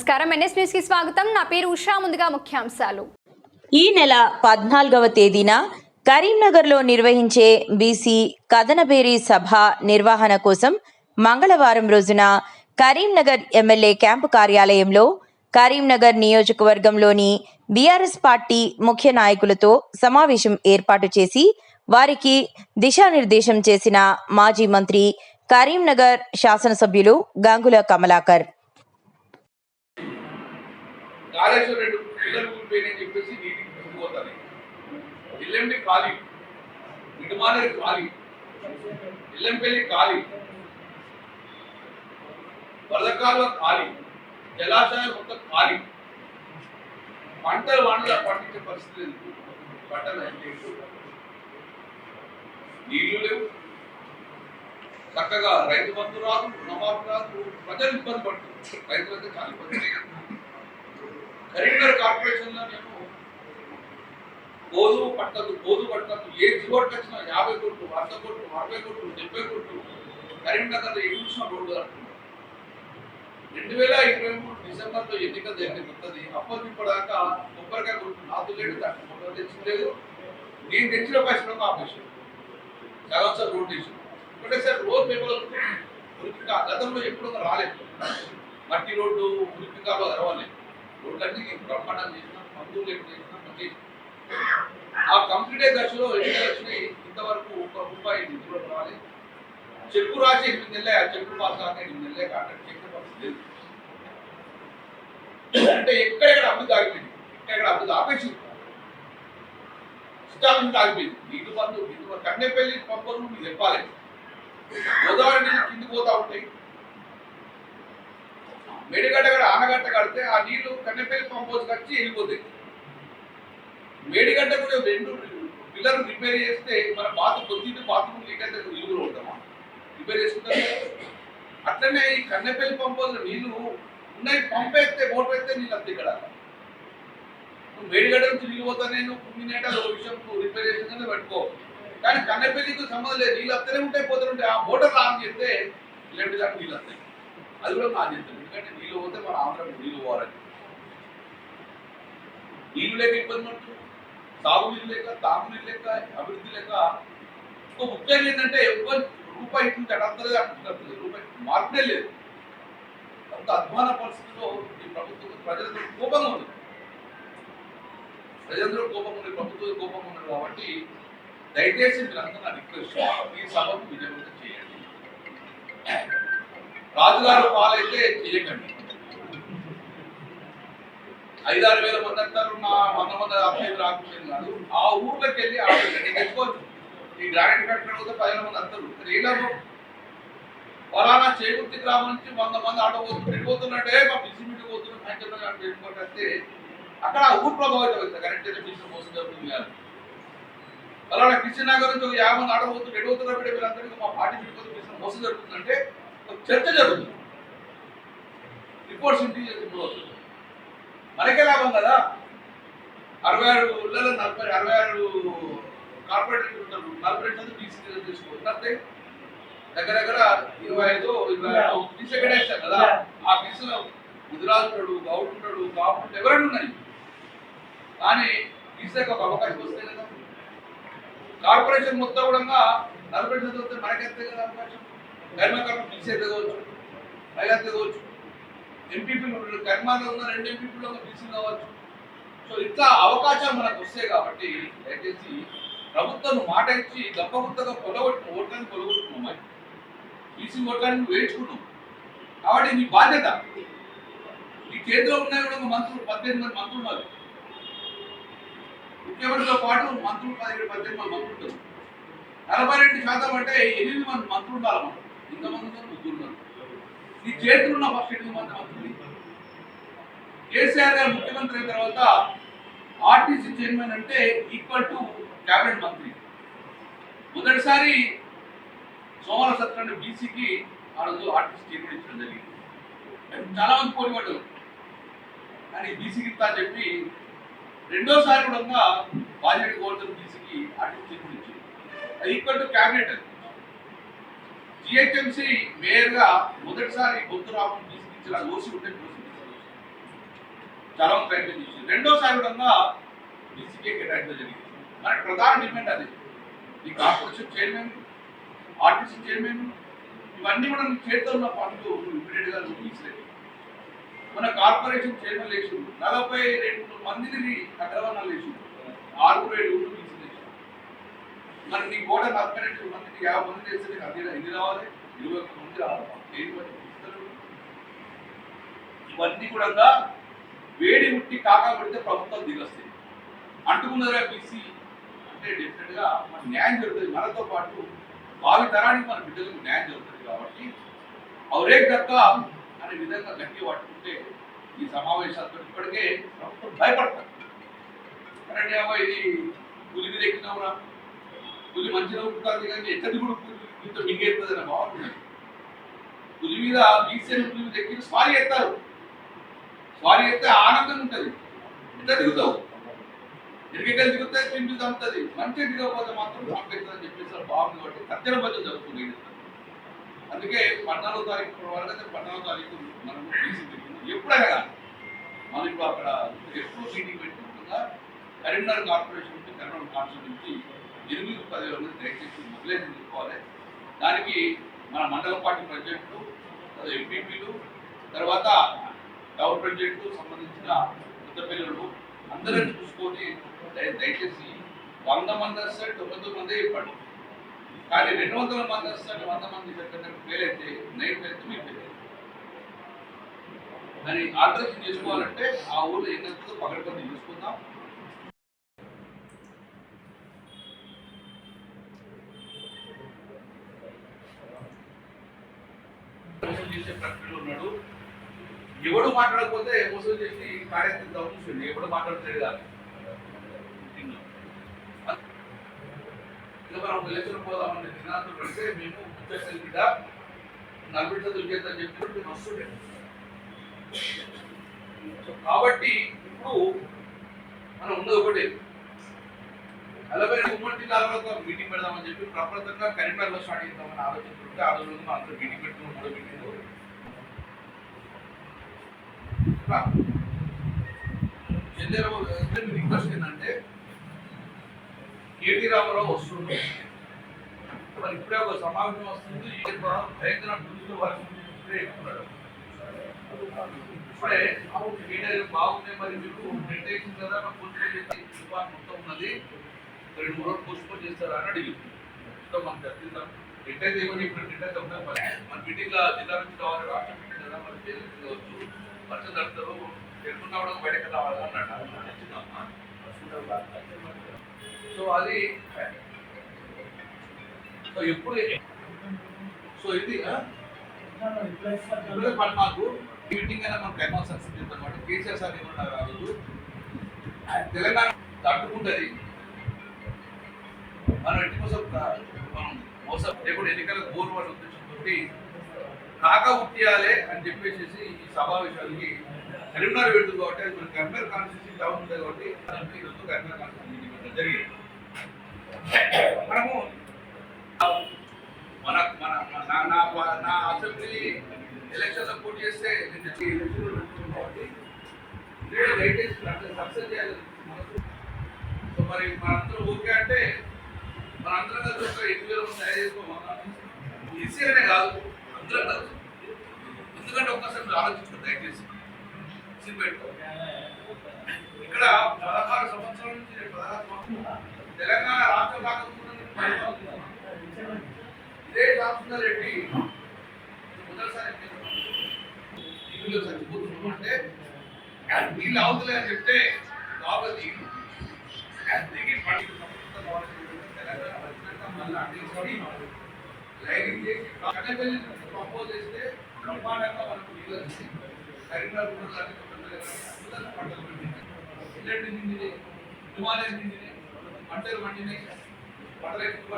నమస్కారం. ఎన్ఎస్ న్యూస్కి స్వాగతం. నా పేరు ఉషా. ముందుగా ముఖ్యాంశాలు. ఈ నెల పద్నాలుగవ తేదీన కరీంనగర్లో నిర్వహించే బీసీ కథనబేరీ సభ నిర్వహణ కోసం మంగళవారం రోజున కరీంనగర్ ఎమ్మెల్యే క్యాంపు కార్యాలయంలో కరీంనగర్ నియోజకవర్గంలోని బీఆర్ఎస్ పార్టీ ముఖ్య నాయకులతో సమావేశం ఏర్పాటు చేసి వారికి దిశానిర్దేశం చేసిన మాజీ మంత్రి కరీంనగర్ శాసనసభ్యులు గంగుల కమలాకర్. కాళేశ్వర రెడ్డి పిల్లలు ఊరిపోయినాయని చెప్పేసి నీటికి తీసుకుపోతాను ఇల్లెండి ఖాళీ? ఇటుమానేరు ఖాళీ. ఇల్లంపల్లి ఖాళీ. వరదకాలువ ఖాళీ. జలాశయం మొత్తం ఖాళీ. పంటలు వానలు పండించే పరిస్థితి లేదు. పంటలు నీళ్ళు లేవు. చక్కగా రైతు బంధు రాదు రుణమాఫీ రాదు. ప్రజలు ఇబ్బంది పడుతుంది రైతులైతే చాలా ఇబ్బంది కరీంనగర్ కార్పొరేషన్లో నేను బోధు పట్టదు బోధు పట్టదు. ఏ జిగోట్ వచ్చినా యాభై కోట్లు వంద కోట్లు అరవై కోట్లు డెబ్బై కోట్లు కరీంనగర్ ఏ చూసిన రోడ్డు రెండు వేల ఇరవై మూడు డిసెంబర్లో ఎన్నికలు జరిగింది కొత్తది. అప్పటి ఇప్పటిదాకా కొబ్బరికాయ కొట్టు నాతో లేడు దాంట్లో మొదలు తెచ్చలేదు నేను తెచ్చిన పైసలు ఆపేసాను సగం సార్ రోడ్డు వేసాను ఒకటేసారి రోడ్ పేపర్లు ఉరికి గతంలో ఎప్పుడు రాలేదు. మట్టి రోడ్డు ఉరికి కాలు రావాలి రోడ్లన్నీ బ్రహ్మాండం చేసినా మందులు లేక చేసినా మంచి ఆ కంప్లీట్ అయ్యే దశలో ఎన్ని వచ్చినాయి ఇంతవరకు ఒక రూపాయి నిధులు రావాలి. చెక్కు రాసి ఎనిమిది నెలలే ఆ చెక్కు పాస్ కాక ఎనిమిది నెలలే కాంట్రాక్ట్ చెక్కు పరిస్థితి అంటే ఎక్కడెక్కడ అభివృద్ధి ఆగిపోయింది ఎక్కడెక్కడ అభివృద్ధి ఆపేసింది. ఇష్టాలను ఆగిపోయింది నీటి బంధు నీటి బంధు. కన్నెపల్లి పంపలు మీకు చెప్పాలి. గోదావరి నీళ్ళు కిందికి పోతా ఉంటాయి. మేడిగడ్డ కూడా ఆనగట్ట కడితే ఆ నీళ్ళు కన్నెపల్లి పంపోజ్ వచ్చి వెళ్ళిపోతాయి. మేడిగడ్డ కూడా రెండు పిల్లలు రిపేర్ చేస్తే మన బాత్ కొద్దింటి బాత్రూమ్ లీక్ అయితే ఇల్లు ఉంటామా? రిపేర్ చేసుకుంటారు అట్లనే ఈ కన్నెపల్లి పంపోజ్ నీళ్ళు ఉన్నాయి. పంపేస్తే మోటార్ ఎత్తే నీళ్ళు అంతే ఇక్కడ. నువ్వు మేడిగడ్డ నుంచి నీళ్ళు పోతా నేను కుమ్మినేట ఒక విషయం రిపేర్ చేసిందని పెట్టుకో. కానీ కన్నెపల్లికి సంబంధం లేదు. నీళ్ళు అత్తనే ఉంటాయి పోతుంటే ఆ మోటార్ ఆన్ చేస్తే ఇలాంటి దాకా నీళ్ళు వస్తాయి. అది కూడా నా ఎందుకంటే నీళ్ళు పోతే మన ఆంధ్ర నీళ్ళు పోవాలని. నీళ్ళు లేక ఇబ్బంది పడుతుంది సాగునీళ్ళు లేక తాగునీళ్ళు లేక అభివృద్ధి లేక. ఇంకో ముఖ్యంగా ఏంటంటే ఎవరు రూపాయి ఇట్లా కడతలేదు రూపాయి మార్పునే లేదు. అంత అధ్వాన పరిస్థితిలో ఈ ప్రభుత్వం ప్రజలందరూ కోపంగా ఉంది ప్రజలందరూ కోపం ఉంది ప్రభుత్వం కోపం ఉన్నారు కాబట్టి దయచేసి మీరందరూ నా రిక్వెస్ట్ ఈ సభకు విజయవంతం చేయండి. రాజుగారు పాలైతే చేయకండి. ఐదారు వేల మంది అంటారు మా వంద మంది అభ్యర్థి రాకపోయింది కాదు. ఆ ఊర్లోకి వెళ్ళి ఆడకండి తెచ్చుకోవచ్చు. ఈ గ్రానైట్ ఫ్యాక్టరీ పోతే పదిహేను మంది అంటారు. ఇక్కడ ఏ లాభం? ఫలానా చేకుర్తి గ్రామం నుంచి వంద మంది ఆటో పోతున్నారు వెళ్ళిపోతున్నట్టే మా బిజీ మీటింగ్ పోతున్నాం సాయంత్రం అంటే వెళ్ళిపోతే అక్కడ ఆ ఊరు ప్రభావితం అవుతుంది. కరెంట్ అయితే బిజీ మోసం జరుగుతుంది కాదు. ఫలానా కృష్ణనగర్ నుంచి ఒక యాభై మంది ఆటో పోతున్నారు ఎడుగుతున్నప్పుడు వీళ్ళందరికీ మా పార్టీ మీటింగ్ బిజినెస్ మోసం జరుగుతుందంటే చర్చ జరుగుతుంది. రిపోర్ట్స్ ఇంటికి చేసి మనకే లాభం కదా? అరవై ఆరు ఊళ్ళలో నలభై అరవై ఆరు కార్పొరేట్ ఉంటారు. కార్పొరేట్ బీసీ తీసుకుంటే దగ్గర దగ్గర ఇరవై ఐదు ఇరవై ఐదు బీసీ ఎక్కడ వేస్తారు కదా? ఆ బీసీలో ముదిరాజు ఉంటాడు గౌడ్ ఉంటాడు కాపు ఉంటాడు ఎవరైనా ఉన్నాయి కానీ బీసీకి ఒక అవకాశం వస్తే కదా? కార్పొరేషన్ మొత్తం కూడా నలభై చదివితే మనకెంతే కదా అవకాశం? కర్మకర్మ బీసీ తెగవచ్చు పైగా తెగవచ్చు ఎంపీపీలు కర్మాలో ఉన్న రెండు ఎంపీపీలో పిలిచింది కావచ్చు. సో ఇట్లా అవకాశాలు మనకు వస్తాయి కాబట్టి దయచేసి ప్రభుత్వం మాట ఇచ్చి గొప్పగుత్తగా పొలగొట్టు ఓట్లని పొలగొట్టుకున్నాం పిలిచి ఓట్లను వేయించుకున్నాం కాబట్టి నీ బాధ్యత. ఈ కేంద్రంలో ఉన్నాయి కూడా మంత్రులు పద్దెనిమిది మంది మంత్రులు ఉన్నారు. ముఖ్యమంత్రితో పాటు మంత్రులు పదిహేడు పద్దెనిమిది మంది మంత్రులు ఉంటారు నలభై రెండు శాతం అంటే ఎనిమిది మంది మంత్రులు ఉండాలి మనం ఇంతమంది ఉన్నారు ముగ్గురు ఉన్నారు నీ చేతులు ఉన్న ఫస్ట్ ఎనిమిది మంది మంత్రులు కేసీఆర్ గారు ముఖ్యమంత్రి అయిన తర్వాత ఆర్టీసీ చైర్మన్ అంటే ఈక్వల్ టు క్యాబినెట్ మంత్రి. మొదటిసారి సోమవారం సత్రాన్ని బీసీకి ఆ రోజు ఆర్టీసీ చైర్మన్ ఇచ్చడం జరిగింది. చాలా మంది పోటీ కానీ బీసీకి ఇస్తా అని చెప్పి రెండోసారి కూడా బాధ్యత కోరుతున్న బీసీకి ఆర్టీసీ చైర్మన్ ఇచ్చింది అది ఈక్వల్ టు క్యాబినెట్ అది. జిహెచ్ఎంసీ మేయర్గా మొదటిసారి బొద్దు రామన్ తీసుకొచ్చిన ఓసి ఉంటే చాలా ప్రయత్నం చేసింది రెండోసారి కూడా బీసీకే కేటాయించడం జరిగింది. మనకి ప్రధాన డిమాండ్ అది. ఈ కార్పొరేషన్ చైర్మన్ ఆర్టీసీ చైర్మన్ ఇవన్నీ కూడా చేతిలో ఉన్న పనులు ఇమీడియట్గా నువ్వు తీసిలేదు మన కార్పొరేషన్ చైర్మన్ లేచి నలభై రెండు మందిని అగ్రవర్ణాలు లేచి ఆరు ఏడు మరి నీ గోడ నలభై రెండు యాభై మంది చేస్తే నీకు అన్ని ఎన్ని రావాలి? ఇరవై ఒక్క మంది రావాలి. దేని బట్టి ఇవన్నీ కూడా వేడి ముట్టి కాకా పెడితే ప్రభుత్వం దిగొస్తాయి అంటుకున్నదిగా బీసీ. అంటే డెఫినెట్గా మన న్యాయం జరుగుతుంది. మనతో పాటు భావి తరానికి మన బిడ్డలకు న్యాయం జరుగుతుంది కాబట్టి అవరే దక్క అనే విధంగా గట్టి పట్టుకుంటే ఈ సమావేశాలతో ఇప్పటికే ప్రభుత్వం భయపడతారు. కరెంట్ ఏమో ఇది పులి మీద ఎక్కినవురా. పులి మంచిగా ఉంటుంది కానీ ఎక్కడి కూడా పులి మింగేస్తుంది అనే బాగుంటుంది పులి మీద బీసీ పులి మీద ఎక్కి స్వారీ ఎత్తారు స్వారీ ఎత్తే ఆనందం ఉంటుంది. ఎంత దిగుతావు? ఎరికెళ్ళి దిగుతే పిండి చంపుతుంది. మంచిగా దిగకపోతే మాత్రం చంపేస్తుంది అని చెప్పేసి బాగుంది కాబట్టి తర్జన బద్దలు జరుగుతుంది అందుకే పద్నాలుగో తారీఖు వరకు అయితే పద్నాలుగో తారీఖు మనం బీసీ మీటింగ్ ఎప్పుడైనా మనం ఇప్పుడు అక్కడ ఎప్పుడు మీటింగ్ పెట్టుకుంటున్నా? కరీంనగర్ కార్పొరేషన్ నుంచి కరీంనగర్ కాన్స్టిట్యూట్ నుంచి ఎనిమిది పదివేల మంది దయచేసి మొబిలైజేషన్ తీసుకోవాలి దానికి మన మండల పార్టీ ప్రెసిడెంట్లు ఎంపీపీలు తర్వాత టౌన్ ప్రెసిడెంట్ సంబంధించిన పెద్ద పిల్లలు అందరిని చూసుకొని దయచేసి వంద మంది వస్తే తొమ్మిది మంది చెప్పండి కానీ రెండు వందల మంది వస్తే వంద మంది చెప్పినట్టు ఫెయిల్ అయితే నైట్ అయితే మీరు ఫెయిల్ అవుతారు. అని ఆదర్శం చేసుకోవాలంటే ఆ ఊళ్ళో ఏం జరుగుతుందో చూసుకుందాం. చేసే ప్రక్రియలో ఉన్నాడు. ఎవడు మాట్లాడకపోతే మోసం చేసి కార్యక్రమం చూసింది ఎవడు మాట్లాడతాడు కాదు. ఇక మనం ఎలక్షన్ పోదామన్న నినాదం పెడితే మేము ముఖ్య బిడ్డ నలభై చదువులు చేద్దాం చెప్పినట్టు మేము వస్తుండే కాబట్టి ఇప్పుడు మనం ఉన్నది ఒకటి. నలభై రెండు ఉమ్మడి జిల్లాలో ఒక మీటింగ్ పెడదామని చెప్పి ప్రపంచంగా కరీంనగర్లో స్టార్ట్ చేద్దామని ఆలోచిస్తుంటే ఆ రోజు మా అందరూ మీటింగ్ పెట్టుకుని మూడో మీటింగ్ చంద్రబాబు రిక్వెస్ట్ ఏంటంటే కేటీ రామారావు వస్తుంది మరి ఇప్పుడే ఒక సమావేశం వస్తుంది భయంకర దుస్తులు వర్షం ఇప్పుడే ఎక్కుతున్నాడు ఇప్పుడే కేటీఆర్ బాగుంది మరి మీకు నిర్దేశం కదా నాకు పోస్ట్పోన్ మొత్తం ఉన్నది. రెండు మూడు రోజులు పోస్ట్పోన్ చేస్తారా అని అడిగింది సో మనం చర్చిద్దాం రిటైర్ చేయమని ఇప్పుడు రిటైర్ అవుతాం మరి మన మీటింగ్ జిల్లా నుంచి కావాలి రాష్ట్ర మీటింగ్ కదా మరి చేయవచ్చు కావచ్చు. వర్షం తడతారు ఎక్కడున్నా కూడా బయటకు రావాలి అన్నాడు. సో అది సో ఎప్పుడు సో ఇది మాకు మీటింగ్ అయినా మనం కైమా సక్సెస్ చేద్దాం కేసీఆర్ సార్ ఏమన్నారు ఆ రోజు తెలంగాణ తట్టుకుంటుంది. మనం ఎట్టి కోసం మనం మోసం లేకుండా ఎన్నికల గోరు వాళ్ళ ఉద్దేశంతో కాక ఉట్టియాలే అని చెప్పేసి ఈ సమావేశానికి కరీంనగర్ పెడుతుంది కాబట్టి అది మన కరీంనగర్ కాన్స్టిట్యూషన్ టౌన్ ఉంది కాబట్టి దాంట్లో ఈరోజు కరీంనగర్ కాన్స్టిట్యూషన్ జరిగింది. మనము మన మన నా నా నా అసెంబ్లీ ఎలక్షన్ పోటీ చేస్తే నేను కాబట్టి ఇదే సక్సెస్ చేయాలి సో మరి మనందరూ ఓకే అంటే మనందరం కలిసి ఒక ఎనిమిది వేల మంది తయారు చేసుకోమన్నా ఈసీ అనే కాదు అందరం కలిసి. ఎందుకంటే ఒక్కసారి మీరు ఆలోచించుకోండి దయచేసి. ఇక్కడ పదహారు సంవత్సరాల నుంచి పదహారు తెలంగాణ రాష్ట్రం కాకముందు ఇదే రామచంద్ర రెడ్డి. మొదటిసారి టీవీలో చచ్చిపోతున్నాం అంటే వీళ్ళు అవుతులే అని చెప్తే లోపల దిగి. దిగి పంటలు పండినాయి పంటలు ఎక్కువ